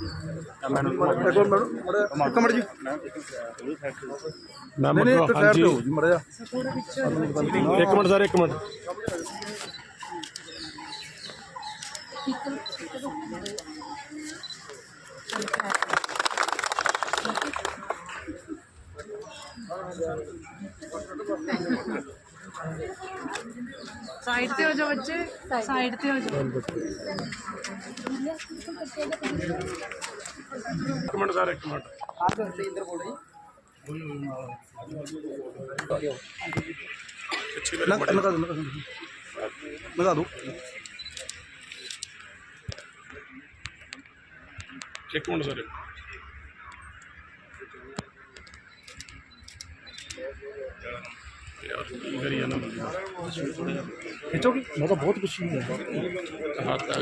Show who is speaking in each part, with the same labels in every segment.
Speaker 1: ਇੱਕ ਮਿੰਟ ਜੀ।
Speaker 2: ਮੈਂ
Speaker 1: ਨਹੀਂ ਨਹੀਂ
Speaker 2: ਮਤਲਬ
Speaker 1: ਇੱਕ ਸਾਈਡ
Speaker 2: ਹਾਂਜੀ।
Speaker 1: ਤੇ ਹੋ ਜੀ ਮੜਾ ਜਾ
Speaker 2: ਇੱਕ ਮਿੰਟ ਸਰ ਇੱਕ ਮਿੰਟ।
Speaker 3: ਸਾਈਡ ਤੇ ਹੋ ਜਾਓ ਬੱਚੇ। ਸਾਈਡ ਤੇ ਹੋ ਜਾਓ।
Speaker 2: ਇੱਕ ਮਿੰਟ ਸਰ ਇੱਕ ਮਿੰਟ ਪਿੱਛੇ ਮੇਰੇ
Speaker 1: ਲਗਾ ਲਗਾ ਲਗਾ ਲਗਾ ਦੋ
Speaker 2: ਯਾਰ ਕੀ ਕਰੀ ਜਾਣਾ ਬੰਦਾ
Speaker 1: ਖਿੱਚੋਗੇ? ਮੈਂ ਤਾਂ ਬਹੁਤ ਖੁਸ਼ੀ ਹਾਂ
Speaker 2: ਹੱਥ ਆ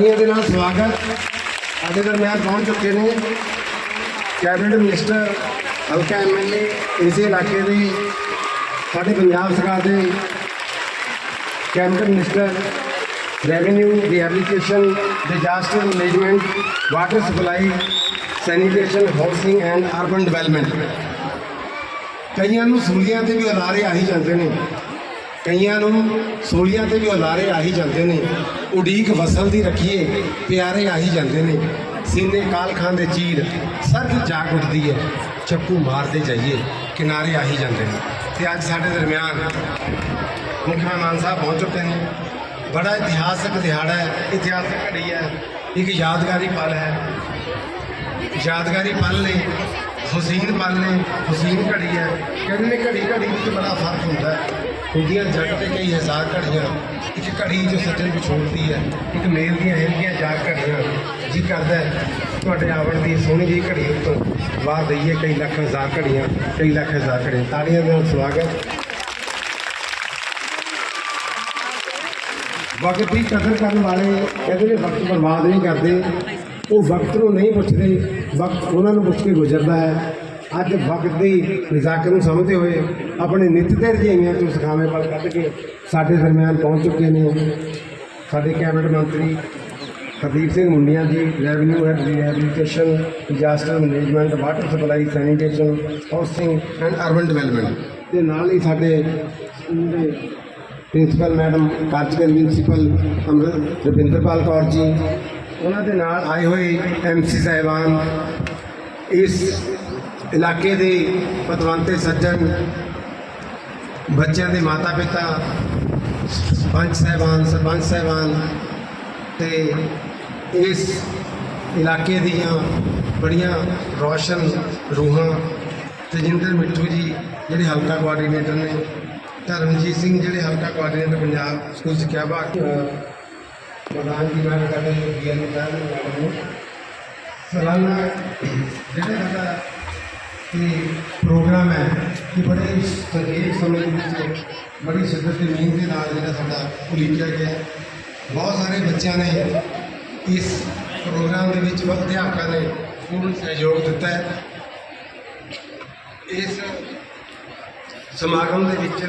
Speaker 4: ਤਾੜੀਆਂ ਦੇ ਨਾਲ ਸਵਾਗਤ। ਸਾਡੇ ਦਰਮਿਆਨ ਪਹੁੰਚ ਚੁੱਕੇ ਨੇ। ਕੈਬਨਿਟ ਮਿਨਿਸਟਰ, ਹਲਕਾ ਐਮਐਲਏ ਇਸੇ ਇਲਾਕੇ ਦੇ, ਸਾਡੇ ਪੰਜਾਬ ਸਰਕਾਰ ਦੇ cabinet minister, revenue, rehabilitation, disaster management, water supply, sanitation, housing and urban development. ਕਈਆਂ ਨੂੰ ਸੂਲੀਆਂ ਤੇ ਵੀ ਅਦਾਰੇ ਆਹੀ ਜਾਂਦੇ ਨੇ। ਕਈਆਂ ਨੂੰ ਸੂਲੀਆਂ ਤੇ ਵੀ ਉਲਾਰੇ ਆਹੀ ਜਾਂਦੇ ਨੇ। ਉਡੀਕ ਵਸਲ ਦੀ ਰੱਖੀਏ, ਪਿਆਰੇ ਆਹੀ ਜਾਂਦੇ ਨੇ। ਸੀਨੇ ਕਾਲ ਖਾਂ ਦੇ ਚੀਰ ਸਰਦ ਜਾਗ ਉੱਠਦੀ ਹੈ ਚੱਕੂ ਮਾਰਦੇ ਜਾਈਏ, ਕਿਨਾਰੇ ਆਹੀ ਜਾਂਦੇ ਨੇ। ਤੇ ਅੱਜ ਸਾਡੇ ਦਰਮਿਆਨ ਮੁੱਖ ਮਹਿਮਾਨ ਸਾਹਿਬ ਪਹੁੰਚ ਚੁੱਕੇ ਨੇ। ਬੜਾ ਇਤਿਹਾਸਕ ਦਿਹਾੜਾ ਹੈ, ਇਤਿਹਾਸਕ ਘੜੀ ਹੈ, ਇੱਕ ਯਾਦਗਾਰੀ ਪਲ ਹੈ। ਯਾਦਗਾਰੀ ਪਲ ਨੇ, ਹਸੀਨ ਪਲ ਨੇ, ਹਸੀਨ ਘੜੀ ਹੈ। ਕਹਿੰਦੇ ਨੇ ਘੜੀ ਘੜੀ ਵਿੱਚ ਬੜਾ ਫ਼ਰਕ ਹੁੰਦਾ ਹੈ। ਹੁੰਦੀਆਂ ਜੱਟ ਤੇ ਕਈ ਹਜ਼ਾਰ ਘੜੀਆਂ ਇੱਕ ਘੜੀ ਜੋ ਸੱਜਣ ਵਿਛੋੜਦੀ ਹੈ, ਇੱਕ ਮੇਲ ਦੀਆਂ ਹਿਲਦੀਆਂ ਜਾ ਘੜੀਆਂ ਜੀ ਕਰਦਾ ਤੁਹਾਡੇ ਆਵਣ ਦੀ ਸੋਹਣੀ ਜਿਹੀ ਘੜੀ ਉੱਤੋਂ ਵਾਹ ਦਈਏ, ਕਈ ਲੱਖ ਹਜ਼ਾਰ ਘੜੀਆਂ, ਕਈ ਲੱਖ ਹਜ਼ਾਰ ਘੜੀਆਂ। ਤਾੜੀਆਂ ਦੇ ਨਾਲ ਸਵਾਗਤ। ਵਕਤ ਦੀ ਕਦਰ ਕਰਨ ਵਾਲੇ ਕਹਿੰਦੇ ਨੇ ਵਕਤ ਬਰਬਾਦ ਨਹੀਂ ਕਰਦੇ। ਉਹ ਵਕਤ ਨੂੰ ਨਹੀਂ ਪੁੱਛਦੇ, ਵਕਤ ਉਹਨਾਂ ਨੂੰ ਪੁੱਛ ਕੇ ਗੁਜ਼ਰਦਾ ਹੈ। ਅੱਜ ਵਕਤ ਦੀ ਨਜ਼ਾਕਤ ਨੂੰ ਸਮਝਦੇ ਹੋਏ ਆਪਣੇ ਨਿੱਤ ਦੇ ਰਜਾਈਆਂ ਤੋਂ ਸਖਾਵੇਂ ਵੱਲ ਕੱਢ ਕੇ ਸਾਡੇ ਦਰਮਿਆਨ ਪਹੁੰਚ ਚੁੱਕੇ ਨੇ। ਸਾਡੇ ਕੈਬਨਿਟ ਮੰਤਰੀ Hardeep Singh Mundian ji revenue and rehabilitation disaster management water supply sanitation housing and urban development ਤੇ ਨਾਲ ਹੀ ਸਾਡੇ ਸਕੂਲ ਦੇ ਪ੍ਰਿੰਸੀਪਲ ਮੈਡਮ ਕਾਰਜਕਰ ਪ੍ਰਿੰਸੀਪਲ ਅੰਮ੍ਰਿਤ ਰਵਿੰਦਰਪਾਲ ਕੌਰ ਜੀ, ਉਹਨਾਂ ਦੇ ਨਾਲ ਆਏ ਹੋਏ ਐਮਸੀ ਸਾਹਿਬਾਨ ਇਸ ਇਲਾਕੇ ਦੇ ਪਤਵੰਤੇ ਸੱਜਣ, ਬੱਚਿਆਂ ਦੇ ਮਾਤਾ ਪਿਤਾ ਪੰਚ ਸਾਹਿਬਾਨ, ਸਰਪੰਚ ਸਾਹਿਬਾਨ ਤੇ ਇਸ ਇਲਾਕੇ ਦੀਆਂ ਬੜੀਆਂ ਰੌਸ਼ਨ ਰੂਹਾਂ ਤੇਜਿੰਦਰ ਮਿੱਠੂ ਜੀ, ਜਿਹੜੇ ਹਲਕਾ ਕੋਆਰਡੀਨੇਟਰ ਨੇ, ਧਰਮਜੀਤ ਸਿੰਘ ਜਿਹੜੇ ਹਲਕਾ ਕੋਆਰਡੀਨੇਟਰ ਪੰਜਾਬ ਸਕੂਲ ਸਿੱਖਿਆ ਵਿਭਾਗ ਪ੍ਰਧਾਨ ਜੀ ਨਾਲ ਸਾਡੇ ਬੀਐਨ ਮੈਡਮ ਨੂੰ ਸਾਲਾਨਾ ਜਿਹੜਾ ਸਾਡਾ ਇਹ ਪ੍ਰੋਗਰਾਮ ਹੈ ਕਿ ਬੜੇ ਸੰਖੇਪ ਸਮੇਂ ਦੇ ਵਿੱਚ ਬੜੀ ਸ਼ਿੱਦਤ ਤੇ ਮਿਹਨਤ ਦੇ ਨਾਲ ਜਿਹੜਾ ਸਾਡਾ ਉਲੀਕਿਆ ਗਿਆ ਬਹੁਤ ਸਾਰੇ ਬੱਚਿਆਂ ਨੇ ਇਸ ਪ੍ਰੋਗਰਾਮ ਦੇ ਵਿੱਚ ਅਧਿਆਪਕਾਂ ਨੇ ਪੂਰਨ ਸਹਿਯੋਗ ਦਿੱਤਾ ਹੈ। ਇਸ ਸਮਾਗਮ ਦੇ ਵਿੱਚ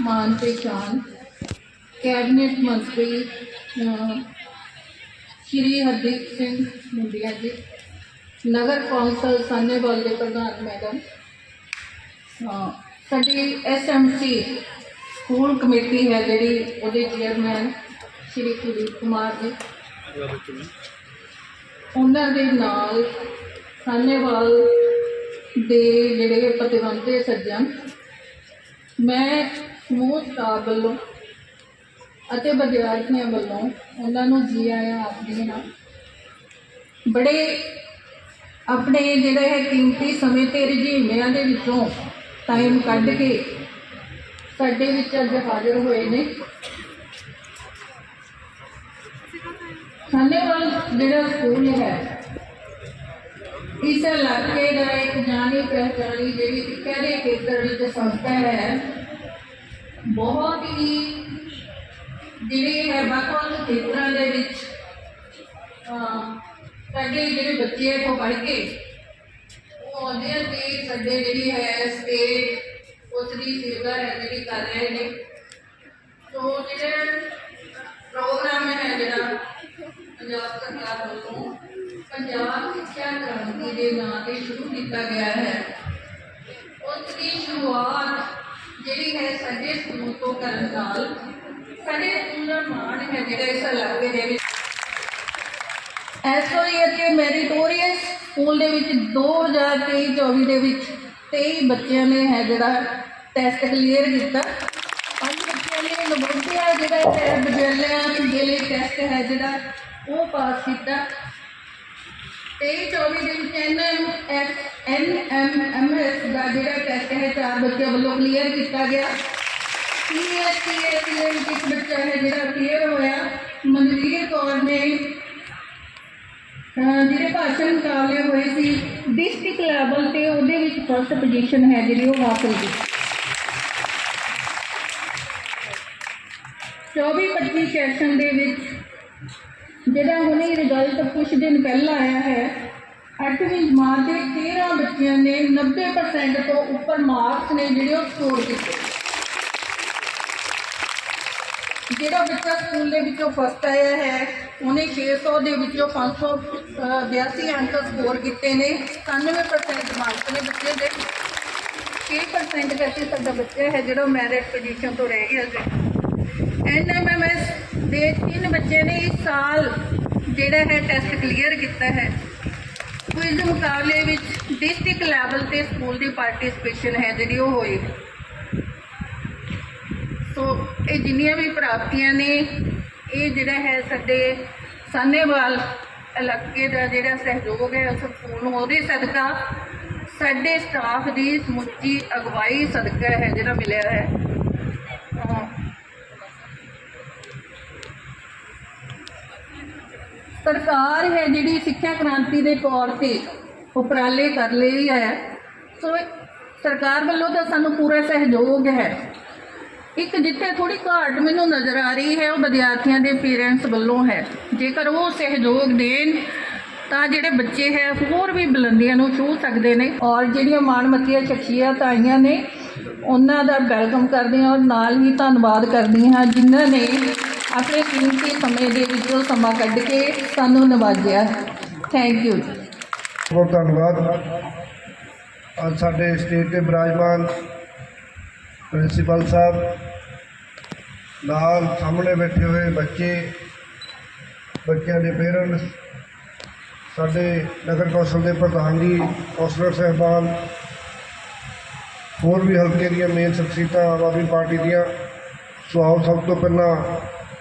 Speaker 5: ਜਾਣ ਪਹਿਚਾਣ ਕੈਬਨਿਟ ਮੰਤਰੀ ਸ਼੍ਰੀ ਹਰਦੀਪ ਸਿੰਘ ਮੁੰਡਿਆ ਜੀ ਨਗਰ ਕੌਂਸਲ ਸਾਨੇਵਾਲ ਦੇ ਪ੍ਰਧਾਨ ਮੈਡਮ ਅਹ, ਸਾਡੀ ਐਸਐਮਸੀ ਸਕੂਲ ਕਮੇਟੀ ਹੈ ਜਿਹੜੀ ਉਹਦੇ ਚੇਅਰਮੈਨ ਸ਼੍ਰੀ ਕੁਲਦੀਪ ਕੁਮਾਰ ਜੀ। ਉਹਨਾਂ ਦੇ ਨਾਲ ਸਾਨੇਵਾਲ ਦੇ ਜਿਹੜੇ ਪ੍ਰਤੀਬੰਧੇ ਸੱਜਣ ਮੈਂ ਸਮੂਹ ਸਟਾਫ ਵੱਲੋਂ ਅਤੇ ਵਿਦਿਆਰਥੀਆਂ ਵੱਲੋਂ ਉਹਨਾਂ ਨੂੰ ਜੀ ਆਇਆਂ ਆਖਦੀ ਹਾਂ ਬੜੇ ਆਪਣੇ ਜਿਹੜੇ ਹੈ ਕੀਮਤੀ ਸਮੇਂ ਤੇ ਰੁਝੇਵਿਆਂ ਦੇ ਵਿੱਚੋਂ ਟਾਈਮ ਕੱਢ ਕੇ ਸਾਡੇ ਵਿੱਚ ਅੱਜ ਹਾਜ਼ਰ ਹੋਏ ਨੇ। ਸਾਨੇਵਾਲ ਜਿਹੜਾ ਸਕੂਲ ਹੈ। ਇਸ ਇਲਾਕੇ ਦਾ ਇੱਕ ਜਾਣੀ ਪਹਿਚਾਣੀ ਜਿਹੜੀ ਸਿੱਖਿਆ ਦੇ ਖੇਤਰ ਵਿੱਚ ਸੰਸਥਾ ਹੈ ਬਹੁਤ ਹੀ ਜਿਹੜੇ ਹੈ ਵੱਖ-ਵੱਖ ਖੇਤਰਾਂ ਦੇ ਵਿੱਚ ਅਹ, ਸਾਡੇ ਜਿਹੜੇ ਬੱਚੇ ਇੱਥੋਂ ਪੜ੍ਹ ਕੇ ਉਹ ਆਉਂਦੇ ਆ ਤੇ ਸਾਡੇ ਜਿਹੜੀ ਹੈ ਸਟੇਟ ਉਸ ਦੀ ਸੇਵਾ ਹੈ ਜਿਹੜੀ ਕਰ ਰਹੇ ਨੇ। ਸੋ ਜਿਹੜੇ ਪ੍ਰੋਗਰਾਮ ਹੈ ਜਿਹੜਾ ਪੰਜਾਬ ਸਰਕਾਰ ਵੱਲੋਂ ਪੰਜਾਬ ਸਿੱਖਿਆ ਕ੍ਰਾਂਤੀ ਦੇ ਨਾਂ ਤੇ ਸ਼ੁਰੂ ਕੀਤਾ ਗਿਆ ਹੈ। ਉਸ ਦੀ ਸ਼ੁਰੂਆਤ ਜਿਹੜੀ ਹੈ ਸਾਡੇ ਸਕੂਲ ਤੋਂ ਕਰਨ ਨਾਲ ਸਾਡੇ ਸਕੂਲ ਦਾ ਮਾਣ ਹੈ ਜਿਹੜਾ ਇਸ ਇਲਾਕੇ ਦੇ ਵਿੱਚ। ਐਸਓਈ ਅਤੇ ਮੈਰੀਟੋਰੀਅਸ ਸਕੂਲ ਦੇ ਵਿੱਚ 2023-24 ਦੇ ਵਿੱਚ 23 ਬੱਚਿਆਂ ਨੇ ਹੈ ਜਿਹੜਾ ਟੈਸਟ ਕਲੀਅਰ ਕੀਤਾ। ਪੰਜ ਬੱਚਿਆਂ ਨੇ ਨਵੋਦਿਆ ਜਿਹੜਾ ਹੈ, ਵਿਦਿਆਲਿਆਂ ਦੇ ਲਈ ਟੈਸਟ ਹੈ ਜਿਹੜਾ, ਉਹ ਪਾਸ ਕੀਤਾ। 23-24 ਦਿਨ ਵਿੱਚ ਐਨਐਮ ਐਨਐਮਐਮਐਸ ਦਾ ਜਿਹੜਾ ਟੈਸਟ ਹੈ, ਚਾਰ ਬੱਚਿਆਂ ਵੱਲੋਂ ਕਲੀਅਰ ਕੀਤਾ ਗਿਆ। ਸੀਐਸਸੀਐਸ ਇੱਕ ਬੱਚਾ ਹੈ ਜਿਹੜਾ ਕਲੀਅਰ ਹੋਇਆ। ਮਨਵੀਰ ਕੌਰ ਨੇ ਜਿਹੜੇ ਭਾਸ਼ਣ ਮੁਕਾਬਲੇ ਹੋਏ ਸੀ ਡਿਸਟ੍ਰਿਕਟ ਲੈਵਲ ਤੇ ਉਹਦੇ ਵਿੱਚ ਫਸਟ ਪੋਜੀਸ਼ਨ ਹੈ ਜਿਹੜੀ ਉਹ ਹਾਸਲ ਕੀਤੀ 24-25 ਸੈਸ਼ਨ ਦੇ ਵਿੱਚ ਜਿਹੜਾ ਹੁਣੇ ਰਿਜ਼ਲਟ ਕੁਝ ਦਿਨ ਪਹਿਲਾਂ ਆਇਆ ਹੈ 8ਵੀਂ ਜਮਾਤ ਦੇ 13 ਬੱਚਿਆਂ ਨੇ 90% ਤੋਂ ਉੱਪਰ ਮਾਰਕਸ ਨੇ ਜਿਹੜੇ ਉਹ ਸਕੋਰ ਕੀਤੇ। ਜਿਹੜਾ ਬੱਚਾ ਸਕੂਲ ਦੇ ਵਿੱਚੋਂ ਫਸਟ ਆਇਆ ਹੈ, ਉਹਨੇ 600 ਦੇ ਵਿੱਚੋਂ 582 ਅੰਕ ਸਕੋਰ ਕੀਤੇ ਨੇ 97% ਮਾਰਕਸ ਨੇ ਬੱਚੇ ਦੇ। 6% ਕਰਕੇ ਸਾਡਾ ਬੱਚਾ ਹੈ ਜਿਹੜਾ ਮੈਰਿਟ ਪੋਜੀਸ਼ਨ ਤੋਂ ਰਹਿ ਗਿਆ ਸੀ ਐਨਐਮਐਮਐਸ ਦੇ ਤਿੰਨ ਬੱਚੇ ਨੇ ਇਸ ਸਾਲ ਜਿਹੜਾ ਹੈ ਟੈਸਟ ਕਲੀਅਰ ਕੀਤਾ ਹੈ। ਕੁਇਜ਼ ਮੁਕਾਬਲੇ ਵਿੱਚ ਡਿਸਟ੍ਰਿਕਟ ਲੈਵਲ ਤੇ ਸਕੂਲ ਦੀ ਪਾਰਟਿਸਿਪੇਸ਼ਨ ਹੈ ਜਿਹੜੀ ਉਹ ਹੋਈ ਸੋ ਇਹ ਜਿੰਨੀਆਂ ਵੀ ਪ੍ਰਾਪਤੀਆਂ ਨੇ, ਇਹ ਜਿਹੜਾ ਹੈ ਸਾਡੇ ਸਾਨੇਵਾਲ ਇਲਾਕੇ ਦਾ ਜਿਹੜਾ ਸਹਿਯੋਗ ਹੈ ਉਸ ਸਕੂਲ ਨੂੰ ਉਹਦੇ ਸਦਕਾ ਸਾਡੇ ਸਟਾਫ ਦੀ ਸਮੁੱਚੀ ਅਗਵਾਈ ਸਦਕਾ ਹੈ ਜਿਹੜਾ ਮਿਲਿਆ ਹੈ। ਸਰਕਾਰ ਹੈ ਜਿਹੜੀ ਸਿੱਖਿਆ ਕ੍ਰਾਂਤੀ ਦੇ ਤੌਰ ਤੇ ਉਪਰਾਲੇ ਕਰ ਲਈ ਹੈ। ਸੋ ਸਰਕਾਰ ਵੱਲੋਂ ਤਾਂ ਸਾਨੂੰ ਪੂਰਾ ਸਹਿਯੋਗ ਹੈ। ਇੱਕ ਜਿੱਥੇ ਥੋੜੀ ਘਾਟ ਮੈਨੂੰ ਨਜ਼ਰ ਆ ਰਹੀ ਹੈ, ਉਹ ਵਿਦਿਆਰਥੀਆਂ ਦੇ ਪੇਰੈਂਟਸ ਵੱਲੋਂ ਹੈ। ਜੇਕਰ ਉਹ ਸਹਿਯੋਗ ਦੇਣ, ਤਾਂ ਜਿਹੜੇ ਬੱਚੇ ਹੈ, ਹੋਰ ਵੀ ਬੁਲੰਦੀਆਂ ਨੂੰ ਛੂਹ ਸਕਦੇ ਨੇ ਔਰ ਜਿਹੜੀਆਂ ਮਾਣਮੱਤੀਆਂ ਸ਼ਖਸੀਅਤ ਆਈਆਂ ਨੇ, ਉਹਨਾਂ ਦਾ ਵੈਲਕਮ ਕਰਦੇ ਹਾਂ ਔਰ ਨਾਲ ਹੀ ਧੰਨਵਾਦ ਕਰਦੀ ਹਾਂ ਜਿਨ੍ਹਾਂ ਨੇ ਆਪਣੇ ਕੀਮਤੀ ਸਮੇਂ ਦੇ ਵਿੱਚੋਂ ਸਮਾਂ ਕੱਢ ਕੇ ਸਾਨੂੰ ਨਵਾਜਿਆ। ਥੈਂਕ ਯੂ
Speaker 6: ਬਹੁਤ ਧੰਨਵਾਦ। ਅੱਜ ਸਾਡੇ ਸਟੇਟ ਦੇ ਬਿਰਾਜਮਾਨ ਪ੍ਰਿੰਸੀਪਲ ਸਾਹਿਬ ਨਾਲ ਸਾਹਮਣੇ ਬੈਠੇ ਹੋਏ ਬੱਚੇ, ਬੱਚਿਆਂ ਦੇ ਪੇਰੈਂਟਸ ਸਾਡੇ ਨਗਰ ਕੌਂਸਲ ਦੇ ਪ੍ਰਧਾਨ ਜੀ, ਕੌਂਸਲਰ ਸਾਹਿਬਾਨ, ਹੋਰ ਵੀ ਹਲਕੇ ਦੀਆਂ ਮੇਨ ਸ਼ਖਸੀਅਤਾਂ ਆਮ ਆਦਮੀ ਪਾਰਟੀ ਦੀਆਂ ਸੋ ਆਓ ਸਭ ਤੋਂ ਪਹਿਲਾਂ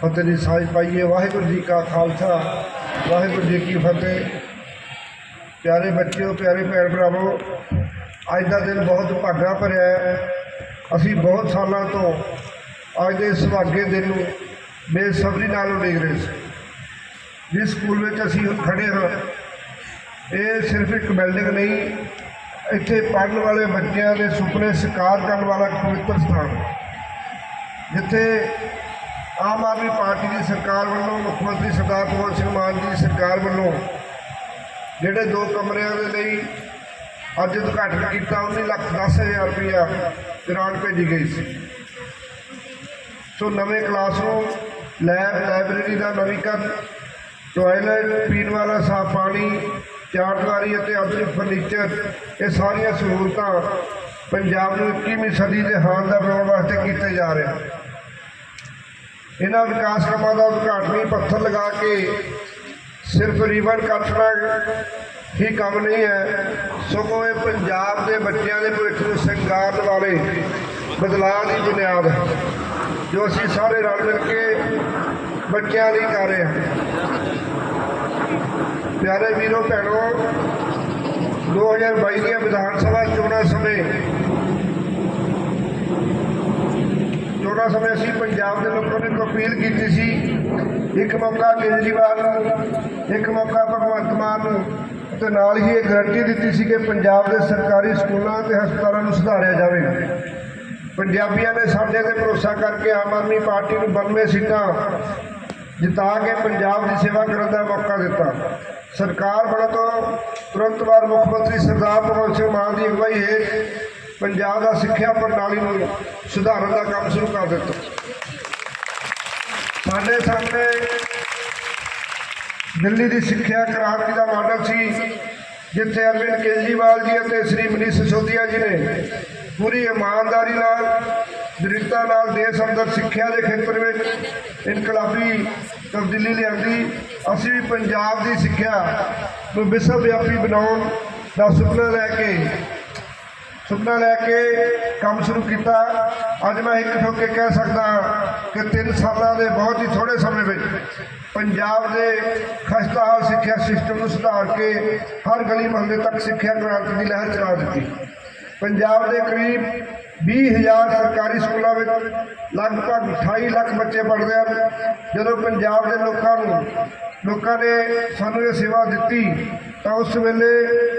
Speaker 6: ਫਤਿਹ ਦੀ ਸਾਂਝ ਪਾਈਏ। ਵਾਹਿਗੁਰੂ ਜੀ ਕਾ ਖਾਲਸਾ, ਵਾਹਿਗੁਰੂ ਜੀ ਕੀ ਫਤਿਹ। ਪਿਆਰੇ ਬੱਚਿਓ, ਪਿਆਰੇ ਭੈਣ ਭਰਾਵੋ, ਅੱਜ ਦਾ ਦਿਨ ਬਹੁਤ ਭਾਗਾ ਭਰਿਆ ਹੈ। ਅਸੀਂ ਬਹੁਤ ਸਾਲਾਂ ਤੋਂ ਅੱਜ ਦੇ ਸੁਭਾਗੇ ਦਿਨ ਨੂੰ ਬੇਸਬਰੀ ਨਾਲ ਉਡੀਕ ਰਹੇ ਸੀ। ਜਿਸ ਸਕੂਲ ਵਿੱਚ ਅਸੀਂ ਹੁਣ ਖੜੇ ਹਾਂ, ਇਹ ਸਿਰਫ ਇੱਕ ਬਿਲਡਿੰਗ ਨਹੀਂ, ਇੱਥੇ ਪੜ੍ਹਨ ਵਾਲੇ ਬੱਚਿਆਂ ਦੇ ਸੁਪਨੇ ਸਾਕਾਰ ਕਰਨ ਵਾਲਾ ਪਵਿੱਤਰ ਸਥਾਨ ਜਿੱਥੇ ਆਮ ਆਦਮੀ ਪਾਰਟੀ ਦੀ ਸਰਕਾਰ ਵੱਲੋਂ, ਮੁੱਖ ਮੰਤਰੀ ਸਰਦਾਰ ਭਗਵੰਤ ਸਿੰਘ ਮਾਨ ਜੀ ਦੀ ਸਰਕਾਰ ਵੱਲੋਂ ਜਿਹੜੇ ਦੋ ਕਮਰਿਆਂ ਦੇ ਲਈ ਅੱਜ ਉਦਘਾਟਨ ਕੀਤਾ 19 ਲੱਖ 10 ਹਜ਼ਾਰ ਰੁਪਇਆ ਗ੍ਰਾਂਟ ਭੇਜੀ ਗਈ ਸੀ। ਸੋ ਨਵੇਂ ਕਲਾਸਰੂਮ, ਲੈਬ, ਲਾਇਬ੍ਰੇਰੀ ਦਾ ਨਵੀਕਰਨ, ਟਾਇਲਟ, ਪੀਣ ਵਾਲਾ ਸਾਫ਼ ਪਾਣੀ ਚਾਰਦੁਆਰੀ ਅਤੇ ਆਧੁਨਿਕ ਫਰਨੀਚਰ, ਇਹ ਸਾਰੀਆਂ ਸਹੂਲਤਾਂ ਪੰਜਾਬ ਨੂੰ 21ਵੀਂ ਸਦੀ ਦੇ ਹਾਲ ਦਾ ਬਣਾਉਣ ਵਾਸਤੇ ਕੀਤੇ ਜਾ ਰਹੇ ਇਹਨਾਂ ਵਿਕਾਸ ਕੰਮਾਂ ਦਾ ਉਦਘਾਟਨੀ ਪੱਥਰ ਲਗਾ ਕੇ ਸਿਰਫ ਰੀਵਨ ਕੱਟਣਾ ਹੀ ਕੰਮ ਨਹੀਂ ਹੈ, ਸਗੋਂ ਇਹ ਪੰਜਾਬ ਦੇ ਬੱਚਿਆਂ ਦੇ ਭਵਿੱਖ ਨੂੰ ਸੰਗਾਰਨ ਵਾਲੇ ਬਦਲਾਅ ਦੀ ਬੁਨਿਆਦ ਹੈ ਜੋ ਅਸੀਂ ਸਾਰੇ ਰਲ ਮਿਲ ਕੇ ਬੱਚਿਆਂ ਲਈ ਕਰ ਰਹੇ ਹਾਂ। ਪਿਆਰੇ ਵੀਰੋ, ਭੈਣੋ 2022 ਦੀਆਂ ਵਿਧਾਨ ਸਭਾ ਚੋਣਾਂ ਸਮੇਂ ਚੋਣਾਂ ਸਮੇਂ ਅਸੀਂ ਪੰਜਾਬ ਦੇ ਲੋਕਾਂ ਨੂੰ ਇੱਕ ਅਪੀਲ ਕੀਤੀ ਸੀ, ਇੱਕ ਮੌਕਾ ਕੇਜਰੀਵਾਲ ਨੂੰ, ਇੱਕ ਮੌਕਾ ਭਗਵੰਤ ਮਾਨ ਨੂੰ, ਤੇ ਨਾਲ ਹੀ ਇਹ ਗਾਰੰਟੀ ਦਿੱਤੀ ਸੀ ਕਿ ਪੰਜਾਬ ਦੇ ਸਰਕਾਰੀ ਸਕੂਲਾਂ ਤੇ ਹਸਪਤਾਲਾਂ ਨੂੰ ਸੁਧਾਰਿਆ ਜਾਵੇਗਾ। ਪੰਜਾਬੀਆਂ ਨੇ ਸਾਡੇ ਤੇ ਭਰੋਸਾ ਕਰਕੇ ਆਮ ਆਦਮੀ ਪਾਰਟੀ ਨੂੰ 92 ਸੀਟਾਂ ਜਿਤਾ ਕੇ ਪੰਜਾਬ ਦੀ ਸੇਵਾ ਕਰਨ ਦਾ ਮੌਕਾ ਦਿੱਤਾ। ਸਰਕਾਰ ਬਣਨ ਤੋਂ ਤੁਰੰਤ ਬਾਅਦ ਮੁੱਖ ਮੰਤਰੀ ਸਰਦਾਰ ਭਗਵੰਤ ਸਿੰਘ ਮਾਨ ਦੀ ਅਗਵਾਈ ਹੇਠ ਪੰਜਾਬ ਦਾ ਸਿੱਖਿਆ ਪ੍ਰਣਾਲੀ ਨੂੰ ਸੁਧਾਰਨ ਦਾ ਕੰਮ ਸ਼ੁਰੂ ਕਰ ਦਿੱਤਾ। ਸਾਡੇ ਸਾਹਮਣੇ ਦਿੱਲੀ ਦੀ ਸਿੱਖਿਆ ਕ੍ਰਾਂਤੀ ਦਾ ਮਾਡਲ ਸੀ, ਜਿੱਥੇ ਅਰਵਿੰਦ ਕੇਜਰੀਵਾਲ ਜੀ ਅਤੇ ਸ੍ਰੀ ਮਨੀਸ਼ ਸਿਸੋਦੀਆ ਜੀ ਨੇ ਪੂਰੀ ਇਮਾਨਦਾਰੀ ਨਾਲ, ਦ੍ਰਿੜਤਾ ਨਾਲ ਦੇਸ਼ ਅੰਦਰ ਸਿੱਖਿਆ ਦੇ ਖੇਤਰ ਵਿੱਚ ਇਨਕਲਾਬੀ ਤਬਦੀਲੀ ਲਿਆਂਦੀ। ਅਸੀਂ ਵੀ ਪੰਜਾਬ ਦੀ ਸਿੱਖਿਆ ਨੂੰ ਵਿਸ਼ਵ ਵਿਆਪੀ ਬਣਾਉਣ ਦਾ ਸੁਪਨਾ ਲੈ ਕੇ ਸੁਪਨਾ ਲੈ ਕੇ ਕੰਮ ਸ਼ੁਰੂ ਕੀਤਾ। ਅੱਜ ਮੈਂ ਇੱਕ ਠੋਕ ਕੇ ਕਹਿ ਸਕਦਾ ਕਿ 3 ਸਾਲਾਂ ਦੇ ਬਹੁਤ ਹੀ ਥੋੜੇ ਸਮੇਂ ਵਿੱਚ ਪੰਜਾਬ ਦੇ ਖਸਤਾ ਹਾਲ ਸਿੱਖਿਆ ਸਿਸਟਮ ਨੂੰ ਸੁਧਾਰ ਕੇ ਹਰ ਗਲੀ ਮੁਹੱਲੇ ਤੱਕ ਸਿੱਖਿਆ ਕ੍ਰਾਂਤੀ ਦੀ ਲਹਿਰ ਚਲਾ ਦਿੱਤੀ। ਪੰਜਾਬ ਦੇ ਕਰੀਬ 20000 ਸਰਕਾਰੀ ਸਕੂਲਾਂ ਵਿੱਚ ਲਗਭਗ 28 ਲੱਖ ਬੱਚੇ ਪੜ੍ਹਦੇ ਹਨ। ਜਦੋਂ ਪੰਜਾਬ ਦੇ ਲੋਕਾਂ ਨੂੰ, ਲੋਕਾਂ ਨੇ ਸਾਨੂੰ ਇਹ ਸੇਵਾ ਦਿੱਤੀ, ਤਾਂ ਉਸ ਵੇਲੇ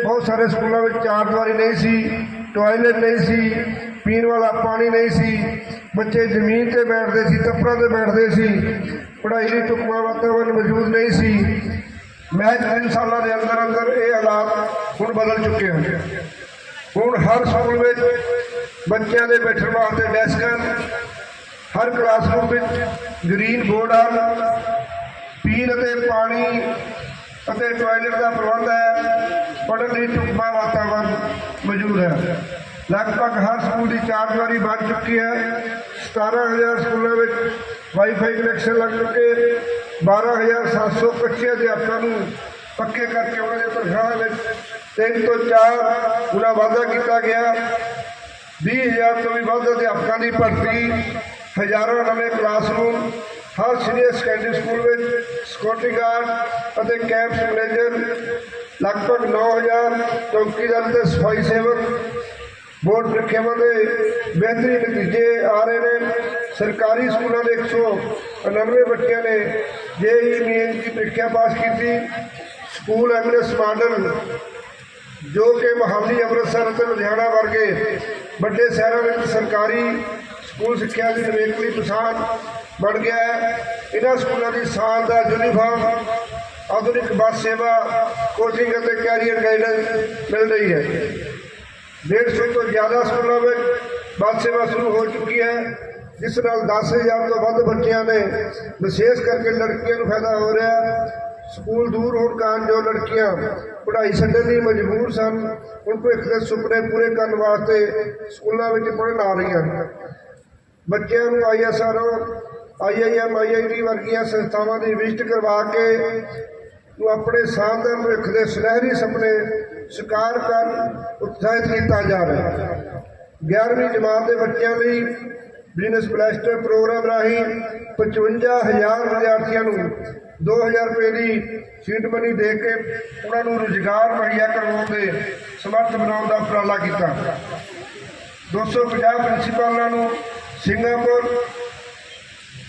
Speaker 6: ਬਹੁਤ ਸਾਰੇ ਸਕੂਲਾਂ ਵਿੱਚ ਚਾਰ ਦੀਵਾਰੀ ਨਹੀਂ ਸੀ। ਟਾਇਲਟ ਨਹੀਂ ਸੀ, ਪੀਣ ਵਾਲਾ ਪਾਣੀ ਨਹੀਂ ਸੀ, ਬੱਚੇ ਜ਼ਮੀਨ ਤੇ ਬੈਠਦੇ ਸੀ ਟੱਪਰਾਂ ਤੇ ਬੈਠਦੇ ਸੀ, ਪੜ੍ਹਾਈ ਲਈ ਟੁਕਮਾ ਵਾਤਾਵਰਨ ਮੌਜੂਦ ਨਹੀਂ ਸੀ। ਮਹਿਜ ਤਿੰਨ ਸਾਲਾਂ ਦੇ ਅੰਦਰ ਅੰਦਰ ਇਹ ਹਾਲਾਤ ਹੁਣ ਬਦਲ ਚੁੱਕੇ ਹਨ ਹੁਣ ਹਰ ਸਕੂਲ ਵਿੱਚ ਬੱਚਿਆਂ ਦੇ ਬੈਠਣ ਵਾਸਤੇ ਡੈਸਕ ਹਨ, ਹਰ ਕਲਾਸਰੂਮ ਵਿੱਚ ਗ੍ਰੀਨ ਬੋਰਡ ਹਨ, ਪੀਣ ਅਤੇ ਪਾਣੀ ਅਤੇ ਟਾਇਲਟ ਦਾ ਪ੍ਰਬੰਧ ਹੈ। ਪੜ੍ਹਨ ਲਈ ਚੁੱਕਾ ਵਾਤਾਵਰਨ ਮੌਜੂਦ ਹੈ। ਲਗਭਗ ਹਰ ਸਕੂਲ ਦੀ ਚਾਰ ਦੀਵਾਰੀ ਬਣ ਚੁੱਕੀ ਹੈ। 17000 ਸਕੂਲਾਂ ਵਿੱਚ ਵਾਈਫਾਈ ਕਨੈਕਸ਼ਨ ਲੱਗ ਚੁੱਕੇ 12700 ਕੱਚੇ ਅਧਿਆਪਕਾਂ ਨੂੰ ਪੱਕੇ ਕਰਕੇ ਉਹਨਾਂ ਦੇ ਤਨਖਾਹਾਂ ਵਿੱਚ ਤਿੰਨ ਤੋਂ ਚਾਰ ਗੁਣਾ ਵਾਧਾ ਕੀਤਾ ਗਿਆ। 20000 ਤੋਂ ਵੀ ਵੱਧ ਅਧਿਆਪਕਾਂ ਦੀ ਭਰਤੀ। ਹਜ਼ਾਰਾਂ ਨਵੇਂ ਕਲਾਸਰੂਮ ਹਰ ਸੀਨੀਅਰ ਸੈਕੰਡਰੀ ਸਕੂਲ ਵਿੱਚ ਸਿਕਿਉਰਿਟੀ ਗਾਰਡ ਅਤੇ ਕੈਂਪ ਮੈਨੇਜਰ ਲਗਭਗ 9000 ਚੌਕੀਦਾਰ ਤੇ ਸਫ਼ਾਈ ਸੇਵਕ ਬੋਰਡ ਪ੍ਰੀਖਿਆਵਾਂ ਦੇ ਬਿਹਤਰੀਨ ਨਤੀਜੇ ਆ ਰਹੇ ਨੇ। ਸਰਕਾਰੀ ਸਕੂਲਾਂ ਦੇ 199 ਬੱਚਿਆਂ ਨੇ ਜੇਈ ਮੇਨ ਦੀ ਪ੍ਰੀਖਿਆ ਪਾਸ ਕੀਤੀ। ਸਕੂਲ ਐਮਐਸ ਮਾਡਲ ਜੋ ਕਿ ਮੋਹਾਲੀ, ਅੰਮ੍ਰਿਤਸਰ ਅਤੇ ਲੁਧਿਆਣਾ ਵਰਗੇ ਵੱਡੇ ਸ਼ਹਿਰਾਂ ਵਿੱਚ ਸਰਕਾਰੀ ਸਕੂਲ ਸਿੱਖਿਆ ਦੀ ਨਿਵੇਕਲੀ ਪਛਾਣ ਬਣ ਗਿਆ ਹੈ। ਇਹਨਾਂ ਸਕੂਲਾਂ ਦੀ ਸ਼ਾਨਦਾਰ ਯੂਨੀਫਾਰਮ ਆਧੁਨਿਕ ਬੱਸ ਸੇਵਾ ਕੋਚਿੰਗ ਅਤੇ ਕੈਰੀਅਰ ਗਾਈਡੈਂਸ ਮਿਲ ਰਹੀ ਹੈ। 150 ਤੋਂ ਜ਼ਿਆਦਾ ਸਕੂਲਾਂ ਵਿੱਚ ਬੱਸ ਸੇਵਾ ਸ਼ੁਰੂ ਹੋ ਚੁੱਕੀ ਹੈ, ਜਿਸ ਨਾਲ 10000 ਤੋਂ ਵੱਧ ਬੱਚਿਆਂ ਨੇ ਵਿਸ਼ੇਸ਼ ਕਰਕੇ ਲੜਕੀਆਂ ਨੂੰ ਫਾਇਦਾ ਹੋ ਰਿਹਾ ਸਕੂਲ ਦੂਰ ਹੋਣ ਕਾਰਨ ਜੋ ਲੜਕੀਆਂ ਪੜ੍ਹਾਈ ਛੱਡਣ ਲਈ ਮਜਬੂਰ ਸਨ, ਹੁਣ ਭਵਿੱਖ ਦੇ ਸੁਪਨੇ ਪੂਰੇ ਕਰਨ ਵਾਸਤੇ ਸਕੂਲਾਂ ਵਿੱਚ ਪੜ੍ਹਨ ਆ ਰਹੀਆਂ ਹਨ। ਬੱਚਿਆਂ ਨੂੰ ਆਈਐਸਆਰਓ ਆਈਆਈਐਮ ਆਈਆਈਟੀ ਵਰਗੀਆਂ ਸੰਸਥਾਵਾਂ ਦੀ ਵਿਜ਼ਿਟ ਕਰਵਾ ਕੇ ਨੂੰ ਆਪਣੇ ਸ਼ਾਨਦਾਰ ਭਵਿੱਖ ਦੇ ਸੁਨਹਿਰੀ ਸੁਪਨੇ ਸਿਕਾਰ ਕਰਨ, ਉਤਸ਼ਾਹਿਤ ਕੀਤਾ ਜਾ ਰਿਹਾ ਹੈ। 11ਵੀਂ ਜਮਾਤ ਦੇ ਬੱਚਿਆਂ ਲਈ ਬਿਜ਼ਨਸ ਪਲੈਸਟਰ ਪ੍ਰੋਗਰਾਮ ਰਾਹੀਂ 55000 ਵਿਦਿਆਰਥੀਆਂ ਨੂੰ 2000 ਰੁਪਏ ਦੀ ਸੀਟ ਮਨੀ ਦੇ ਕੇ ਉਹਨਾਂ ਨੂੰ ਰੁਜ਼ਗਾਰ ਮੁਹੱਈਆ ਕਰਵਾਉਣ ਦੇ ਸਮਰੱਥ ਬਣਾਉਣ ਦਾ ਉਪਰਾਲਾ ਕੀਤਾ। 250 ਪ੍ਰਿੰਸੀਪਲਾਂ ਨੂੰ ਸਿੰਗਾਪੁਰ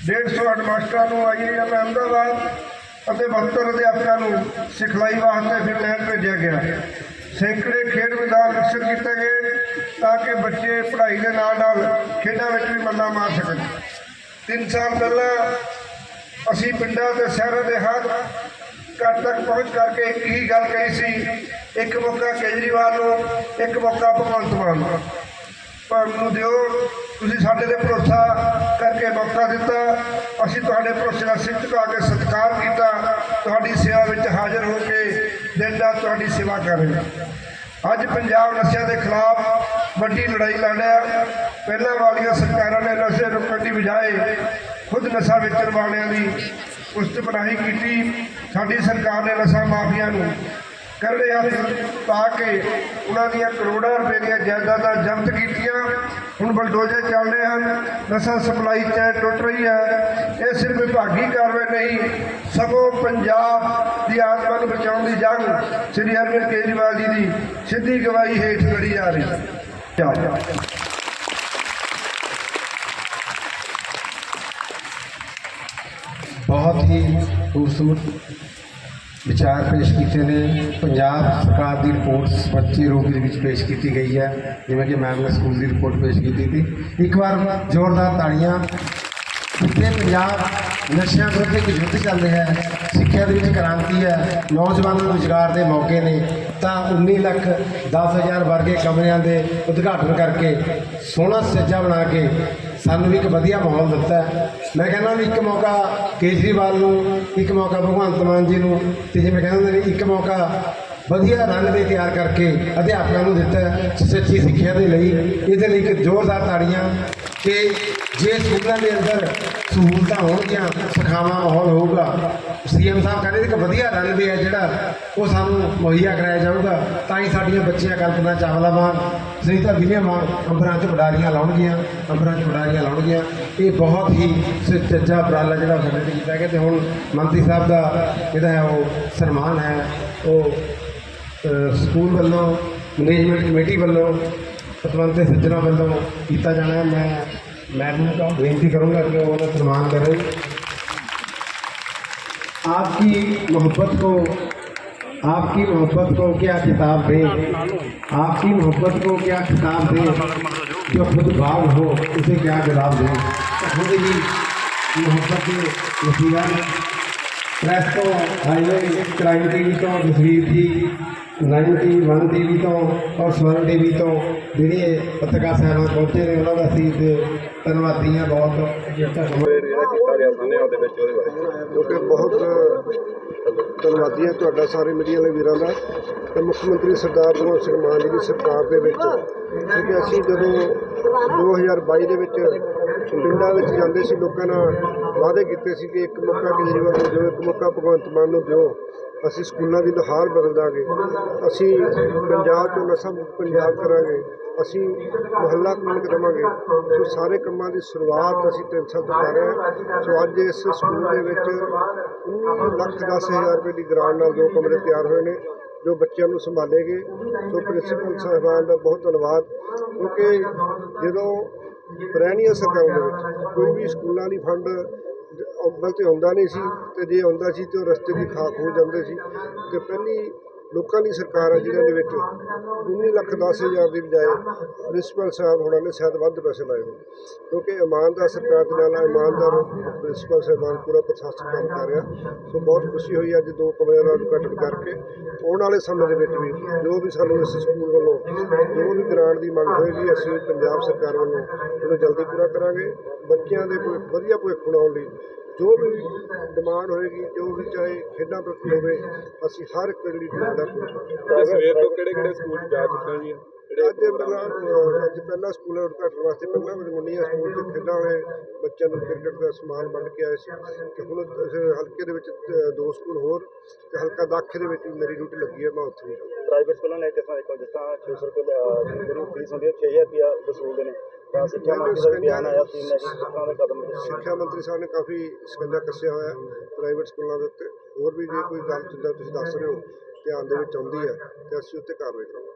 Speaker 6: 150 ਹੈਡਮਾਸਟਰਾਂ ਨੂੰ ਆਈਆਈਐਮ ਅਹਿਮਦਾਬਾਦ ਅਤੇ 72 ਅਧਿਆਪਕਾਂ ਨੂੰ ਸਿਖਲਾਈ ਵਾਸਤੇ ਫਿਨਲੈਂਡ ਭੇਜਿਆ ਗਿਆ। ਸੈਂਕੜੇ ਖੇਡ ਮੈਦਾਨ ਵਿਕਸਿਤ ਕੀਤੇ ਗਏ ਤਾਂ ਕਿ ਬੱਚੇ ਪੜ੍ਹਾਈ ਦੇ ਨਾਲ ਨਾਲ ਖੇਡਾਂ ਵਿੱਚ ਵੀ ਮੱਲਾ ਮਾਰ ਸਕਣ। ਤਿੰਨ ਸਾਲ ਪਹਿਲਾਂ ਅਸੀਂ ਪਿੰਡਾਂ ਤੇ ਸ਼ਹਿਰਾਂ ਦੇ ਹਰ ਘਰ ਤੱਕ ਪਹੁੰਚ ਕਰਕੇ ਇੱਕ ਹੀ ਗੱਲ ਕਹੀ ਸੀ, ਇੱਕ ਮੌਕਾ ਕੇਜਰੀਵਾਲ ਨੂੰ, ਇੱਕ ਮੌਕਾ ਭਗਵੰਤ ਮਾਨ ਨੂੰ। ਭਾਵੇਂ ਨੂੰ ਦਿਓ ਤੁਸੀਂ ਸਾਡੇ ਤੇ ਭਰੋਸਾ ਕਰਕੇ ਮੌਕਾ ਦਿੱਤਾ। ਅਸੀਂ ਤੁਹਾਡੇ ਭਰੋਸੇ ਦਾ ਸਿਰ ਝੁਕਾ ਕੇ ਸਤਿਕਾਰ ਕੀਤਾ। ਤੁਹਾਡੀ ਸੇਵਾ ਵਿੱਚ ਹਾਜ਼ਰ ਹੋ ਕੇ ਦਿਨ ਰਾਤ ਤੁਹਾਡੀ ਸੇਵਾ ਕਰ ਰਹੇ ਹਾਂ। ਅੱਜ ਪੰਜਾਬ ਨਸ਼ਿਆਂ ਦੇ ਖਿਲਾਫ ਵੱਡੀ ਲੜਾਈ ਲੜ ਰਿਹਾ ਪਹਿਲਾਂ ਵਾਲੀਆਂ ਸਰਕਾਰਾਂ ਨੇ ਨਸ਼ੇ ਰੋਕਣ ਦੀ ਬਜਾਏ ਖੁਦ ਨਸ਼ਾ ਵੇਚਣ ਵਾਲਿਆਂ ਦੀ ਉਸਤ ਕੀਤੀ। ਸਾਡੀ ਸਰਕਾਰ ਨੇ ਨਸ਼ਾ ਮਾਫੀਆ ਨੂੰ ਕਰੜੇ ਹੱਥ ਪਾ ਕੇ ਉਹਨਾਂ ਦੀਆਂ ਕਰੋੜਾਂ ਰੁਪਏ ਦੀਆਂ ਜਾਇਦਾਦਾਂ ਜ਼ਬਤ ਕੀਤੀਆਂ। ਹੁਣ ਬਲਡੋਜ਼ਰ ਚੱਲ ਰਹੇ ਹਨ, ਨਸ਼ਾ ਸਪਲਾਈ ਚੈਨ ਟੁੱਟ ਰਹੀ ਹੈ। ਇਹ ਸਿਰਫ ਵਿਭਾਗੀ ਕਾਰਵਾਈ ਨਹੀਂ, ਸਗੋਂ ਪੰਜਾਬ ਦੀ ਆਤਮਾ ਨੂੰ ਬਚਾਉਣ ਦੀ ਜੰਗ ਸ੍ਰੀ ਅਰਵਿੰਦ ਕੇਜਰੀਵਾਲ ਜੀ ਦੀ ਸਿੱਧੀ ਗਵਾਹੀ ਹੇਠ ਲੜੀ ਜਾ ਰਹੀ ਹੈ।
Speaker 4: ਬਹੁਤ ਹੀ ਖੂਬਸੂਰਤ ਵਿਚਾਰ ਪੇਸ਼ ਕੀਤੇ ਨੇ। ਪੰਜਾਬ ਸਰਕਾਰ ਦੀ ਰਿਪੋਰਟ ਸਪੱਚੇ ਰੂਪ ਦੇ ਵਿੱਚ ਪੇਸ਼ ਕੀਤੀ ਗਈ ਹੈ। ਜਿਵੇਂ ਕਿ ਮੈਮ ਨੇ ਸਕੂਲ ਦੀ ਰਿਪੋਰਟ ਪੇਸ਼ ਕੀਤੀ ਸੀ। ਇੱਕ ਵਾਰ ਜ਼ੋਰਦਾਰ ਤਾੜੀਆਂ। ਜਿੱਥੇ ਪੰਜਾਬ ਨਸ਼ਿਆਂ ਵਿਰੁੱਧ ਇੱਕ ਯੁੱਧ ਚੱਲ ਰਿਹਾ ਹੈ। ਸਿੱਖਿਆ ਦੇ ਵਿੱਚ ਕ੍ਰਾਂਤੀ ਹੈ। ਨੌਜਵਾਨਾਂ ਨੂੰ ਰੁਜ਼ਗਾਰ ਦੇ ਮੌਕੇ ਨੇ। ਤਾਂ 19 ਲੱਖ 10000 ਵਰਗੇ ਕਮਰਿਆਂ ਦੇ ਉਦਘਾਟਨ ਕਰਕੇ ਸੋਹਣਾ ਸੱਜਾ ਬਣਾ ਕੇ ਸਾਨੂੰ ਵੀ ਇੱਕ ਵਧੀਆ ਮਾਹੌਲ ਦਿੱਤਾ ਮੈਂ ਕਹਿੰਦਾ ਵੀ ਇੱਕ ਮੌਕਾ ਕੇਜਰੀਵਾਲ ਨੂੰ, ਇੱਕ ਮੌਕਾ ਭਗਵੰਤ ਮਾਨ ਜੀ ਨੂੰ ਤੇ ਜਿਵੇਂ ਕਹਿੰਦੇ ਹੁੰਦੇ ਨੇ ਇੱਕ ਮੌਕਾ ਵਧੀਆ ਰੰਗ ਦੇ ਤਿਆਰ ਕਰਕੇ ਅਧਿਆਪਕਾਂ ਨੂੰ ਦਿੱਤਾ ਸੱਚੀ ਸਿੱਖਿਆ ਦੇ ਲਈ, ਇਹਦੇ ਲਈ ਇੱਕ ਜ਼ੋਰਦਾਰ ਤਾੜੀਆਂ ਕਿ ਜੇ ਸਕੂਲਾਂ ਦੇ ਅੰਦਰ ਸਹੂਲਤਾਂ ਹੋਣਗੀਆਂ, ਸਿਖਾਵਾਂ ਮਾਹੌਲ ਹੋਊਗਾ, ਸੀਐਮ ਸਾਹਿਬ ਕਹਿੰਦੇ ਕਿ ਵਧੀਆ ਰੰਗ ਦੇ ਆ ਜਿਹੜਾ, ਉਹ ਸਾਨੂੰ ਮੁਹੱਈਆ ਕਰਾਇਆ ਜਾਊਗਾ, ਤਾਂ ਹੀ ਸਾਡੀਆਂ ਬੱਚੀਆਂ ਕਲਪਨਾ ਚਾਵਲਾ ਵਾਂਗ ਸੁਨੀਤਾ ਵਿਲੀਅਮ ਵਾਂਗ ਅੰਬਰਾਂ 'ਚ ਵਡਾਰੀਆਂ ਲਾਉਣਗੀਆਂ, ਅੰਬਰਾਂ 'ਚ ਵਡਾਰੀਆਂ ਲਾਉਣਗੀਆਂ। ਇਹ ਬਹੁਤ ਹੀ ਸੁਚੱਜਾ ਉਪਰਾਲਾ ਜਿਹੜਾ ਸਾਡੇ ਤੇ ਕੀਤਾ ਗਿਆ ਤੇ ਹੁਣ ਮੰਤਰੀ ਸਾਹਿਬ ਦਾ ਜਿਹੜਾ ਹੈ ਉਹ ਸਨਮਾਨ ਹੈ, ਉਹ ਸਕੂਲ ਵੱਲੋਂ, ਮੈਨੇਜਮੈਂਟ ਕਮੇਟੀ ਵੱਲੋਂ ਪਤਵੰਤੇ ਸੱਜਣਾ ਵੱਲੋਂ ਕੀਤਾ ਜਾਣਾ ਹੈ ਮੈਂ ਮੈਡਮ ਨੂੰ ਬੇਨਤੀ ਕਰੂੰਗਾ ਕਿ ਉਹ ਉਹਦਾ ਸਨਮਾਨ ਕਰੇ आपकी मोहब्बत को आपकी मोहब्बत को क्या किताब दे आपकी मोहब्बत को क्या किताब दे जो खुद बाग हो उसे क्या जवाब दे तो खुद ही मोहब्बत के ਪ੍ਰੈਸ ਤੋਂ ਹਾਈਵੇ ਕ੍ਰਾਈਮ ਟੀਵੀ ਤੋਂ ਜਸਵੀਰ ਜੀ 91 ਟੀਵੀ ਤੋਂ ਔਰ ਸਵਰਨ ਟੀਵੀ ਤੋਂ ਜਿਹੜੇ ਪੱਤਰਕਾਰ ਸਾਹਿਬਾਨ ਪਹੁੰਚੇ ਨੇ, ਉਹਨਾਂ ਦਾ ਅਸੀਂ ਧੰਨਵਾਦੀ ਹਾਂ ਬਹੁਤ। ਜਿਹੜਾ ਕੀਤਾ
Speaker 6: ਗਿਆ ਬਹੁਤ ਧੰਨਵਾਦੀ ਹਾਂ ਤੁਹਾਡਾ, ਸਾਰੇ ਮੀਡੀਆ ਵਾਲੇ ਵੀਰਾਂ ਦਾ। ਤੇ ਮੁੱਖ ਮੰਤਰੀ ਸਰਦਾਰ ਭਗਵੰਤ ਸਿੰਘ ਮਾਨ ਜੀ ਦੀ ਸਰਕਾਰ ਦੇ ਵਿੱਚ ਕਿਉਂਕਿ ਅਸੀਂ ਜਦੋਂ 2022 ਦੇ ਵਿੱਚ ਪਿੰਡਾਂ ਵਿੱਚ ਜਾਂਦੇ ਸੀ, ਲੋਕਾਂ ਨਾਲ ਵਾਅਦੇ ਕੀਤੇ ਸੀ ਕਿ ਇੱਕ ਮੌਕਾ ਕੇਜਰੀਵਾਲ ਨੂੰ ਦਿਓ, ਇੱਕ ਮੌਕਾ ਭਗਵੰਤ ਮਾਨ ਨੂੰ ਦਿਓ। ਅਸੀਂ ਸਕੂਲਾਂ ਦੀ ਨੁਹਾਰ ਬਦਲ ਦਾਂਗੇ। ਅਸੀਂ ਪੰਜਾਬ ਤੋਂ ਨਸ਼ਾ ਮੁਕਤ ਪੰਜਾਬ ਕਰਾਂਗੇ। ਅਸੀਂ ਮੁਹੱਲਾ ਕਲੀਨਿਕ ਦੇਵਾਂਗੇ। ਸੋ ਸਾਰੇ ਕੰਮਾਂ ਦੀ ਸ਼ੁਰੂਆਤ ਅਸੀਂ ਤਿੰਨ ਸਾਲ ਤੋਂ ਕਰ ਰਹੇ ਹਾਂ। ਸੋ ਅੱਜ ਇਸ ਸਕੂਲ ਦੇ ਵਿੱਚ 19 ਲੱਖ ਦਸ ਹਜ਼ਾਰ ਰੁਪਏ ਦੀ ਗ੍ਰਾਂਟ ਨਾਲ ਦੋ ਕਮਰੇ ਤਿਆਰ ਹੋਏ ਨੇ, ਜੋ ਬੱਚਿਆਂ ਨੂੰ ਸੰਭਾਲੇਗੇ। ਸੋ ਪ੍ਰਿੰਸੀਪਲ ਸਾਹਿਬਾਨ ਦਾ ਬਹੁਤ ਧੰਨਵਾਦ, ਕਿਉਂਕਿ ਜਦੋਂ ਪੁਰਾਣੀਆਂ ਸਰਕਾਰਾਂ ਦੇ ਵਿੱਚ। ਕੋਈ ਵੀ ਸਕੂਲਾਂ ਦੀ ਫੰਡ ਅੱਵਲ ਤੇ ਆਉਂਦਾ ਨਹੀਂ ਸੀ ਤੇ ਜੇ ਆਉਂਦਾ ਸੀ ਤੇ ਉਹ ਰਸਤੇ ਦੀ ਖਾਕ ਹੋ ਜਾਂਦੇ ਸੀ। ਤੇ ਪਹਿਲੀ ਲੋਕਾਂ ਦੀ ਸਰਕਾਰ ਆ ਜਿਹਨਾਂ ਦੇ ਵਿੱਚ 19 ਲੱਖ ਦਸ ਹਜ਼ਾਰ ਦੀ ਬਜਾਏ ਪ੍ਰਿੰਸੀਪਲ ਸਾਹਿਬ ਹੋਣਾ ਨੇ ਸ਼ਾਇਦ ਵੱਧ ਪੈਸੇ ਲਾਏ ਹੋਣ। ਕਿਉਂਕਿ ਇਮਾਨਦਾਰ ਸਰਕਾਰ ਦੇ ਨਾਲ ਇਮਾਨਦਾਰ ਪ੍ਰਿੰਸੀਪਲ ਸਾਹਿਬਾਨ ਪੂਰਾ ਪ੍ਰਸ਼ਾਸਨ ਕੰਮ ਕਰ ਰਿਹਾ। ਸੋ ਬਹੁਤ ਖੁਸ਼ੀ ਹੋਈ ਅੱਜ ਦੋ ਕਮਰਿਆਂ ਦਾ ਉਦਘਾਟਨ ਕਰਕੇ। ਆਉਣ ਵਾਲੇ ਸਮੇਂ ਦੇ ਵਿੱਚ ਵੀ ਜੋ ਵੀ ਸਾਨੂੰ ਇਸ ਸਕੂਲ ਵੱਲੋਂ ਜੋ ਵੀ ਗ੍ਰਾਂਟ ਦੀ ਮੰਗ ਹੋਏਗੀ, ਅਸੀਂ ਪੰਜਾਬ ਸਰਕਾਰ ਵੱਲੋਂ ਉਹਨੂੰ ਜਲਦੀ ਪੂਰਾ ਕਰਾਂਗੇ। ਬੱਚਿਆਂ ਦੇ ਕੋਈ ਵਧੀਆ ਭਵਿੱਖ ਬਣਾਉਣ ਲਈ ਜੋ ਵੀ ਡਿਮਾਂਡ ਹੋਏਗੀ ਜੋ ਵੀ ਚਾਹੇ ਖੇਡਾਂ ਪ੍ਰਤੀ ਹੋਵੇ ਅਸੀਂ ਹਰ ਇੱਕ ਜਿਹੜੀ ਡਿਮਾਂਡ ਪੂਰੀ ਕਰਾਂਗੇ।
Speaker 2: ਸਵੇਰ ਤੋਂ ਕਿਹੜੇ ਕਿਹੜੇ ਸਕੂਲ ਜਾ ਚੁੱਕੇ ਜੀ
Speaker 6: ਅੱਜ ਪਹਿਲਾਂ ਅੱਜ ਪਹਿਲਾ ਸਕੂਲ ਉਦਘਾਟਨ ਵਾਸਤੇ ਪਹਿਲਾਂ ਮੇਰੀ ਮੁੰਡੀਆਂ ਸਕੂਲ ਦੇ ਖੇਡਾਂ ਵਾਲੇ ਬੱਚਿਆਂ ਨੂੰ ਕ੍ਰਿਕਟ ਦਾ ਸਮਾਨ ਵੰਡ ਕੇ ਆਏ ਸੀ ਤੇ ਹੁਣ ਇਸ ਹਲਕੇ ਦੇ ਵਿੱਚ ਦੋ ਸਕੂਲ ਹੋਰ ਤੇ ਹਲਕਾ ਦਾਖੇ ਦੇ ਵਿੱਚ ਵੀ ਮੇਰੀ ਡਿਊਟੀ ਲੱਗੀ ਹੈ ਮੈਂ ਉੱਥੇ ਵੀ।
Speaker 7: ਪ੍ਰਾਈਵੇਟ ਸਕੂਲਾਂ ਨੇ ਕਿਸ ਤਰ੍ਹਾਂ ਦੇਖੋ ਜਿਸ ਤਰ੍ਹਾਂ 600 ਰੁਪਏ ਅਹ, ਜਿਹੜੀ ਫੀਸ ਹੁੰਦੀ ਹੈ 6000 ਰੁਪਇਆ ਵਸੂਲਦੇ ਨੇ ਸਿੱਖਿਆ ਮੰਤਰੀ
Speaker 6: ਸਾਹਿਬ ਨੇ ਕਾਫੀ ਸਕੰਜਾ ਕੱਸਿਆ ਹੋਇਆ ਪ੍ਰਾਈਵੇਟ ਸਕੂਲਾਂ ਦੇ ਉੱਤੇ। ਹੋਰ ਵੀ ਜੇ ਕੋਈ ਗੱਲ ਜਿੱਦਾਂ ਤੁਸੀਂ ਦੱਸ ਰਹੇ ਹੋ ਧਿਆਨ ਦੇ ਵਿੱਚ ਆਉਂਦੀ ਹੈ ਤੇ ਅਸੀਂ ਉੱਤੇ ਕਾਰਵਾਈ ਕਰਾਂਗੇ।